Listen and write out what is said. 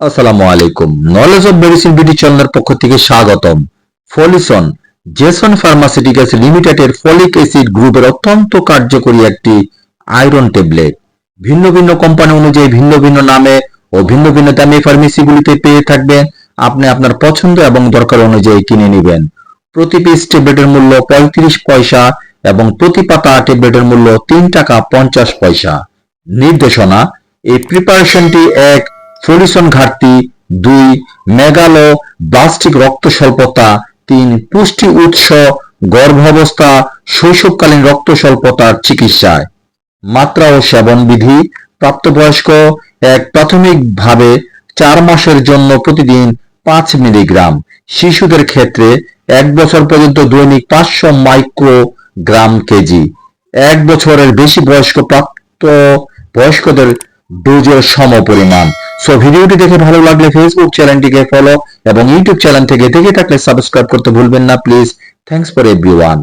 আসসালামু আলাইকুম। Knowledge of medicine চ্যানেলের পক্ষ থেকে স্বাগতম। ফলিসন জেসন ফার্মাসিউটিক্যালস লিমিটেডের ফলিক অ্যাসিড গ্রুপের অত্যন্ত কার্যকরী একটি আয়রন ট্যাবলেট ভিন্ন ভিন্ন কোম্পানি অনুযায়ী ভিন্ন ভিন্ন নামে ও ভিন্ন ভিন্ন দামে ফার্মেসিগুলিতে পেয়ে থাকবেন। আপনি আপনার পছন্দ এবং দরকার অনুযায়ী কিনে নেবেন। প্রতি পিস ট্যাবলেটের মূল্য পঁয়ত্রিশ পয়সা। এবং প্রতি পাতা ট্যাবলেটের মূল্য তিন টাকা পঞ্চাশ পয়সা। নির্দেশনা, এই প্রিপারেশনটি এক ফ্লোরিসন ঘাটতি, দুই মেগালো ব্লাস্টিক রক্ত স্বল্পতা, তিন পুষ্টি উৎস গর্ভাবস্থা, শৈশবকালীন রক্ত স্বল্পতার চিকিৎসায়। মাত্রা ও সেবন বিধি, প্রাপ্তবয়স্ক, এক প্রাথমিকভাবে চার মাসের জন্য প্রতিদিন পাঁচ মিলিগ্রাম। শিশুদের ক্ষেত্রে এক বছর পর্যন্ত দৈনিক পাঁচশো মাইক্রোগ্রাম কেজি। এক বছরের বেশি বয়স্ক প্রাপ্ত বয়স্কদের ডোজের সম পরিমাণ সো ভিডিওটি দেখে ভালো লাগলে ফেসবুক চ্যানেলটিকে ফলো এবং ইউটিউব চ্যানেল থেকে দেখে থাকলে সাবস্ক্রাইব করতে ভুলবেন না। Please thanks for everyone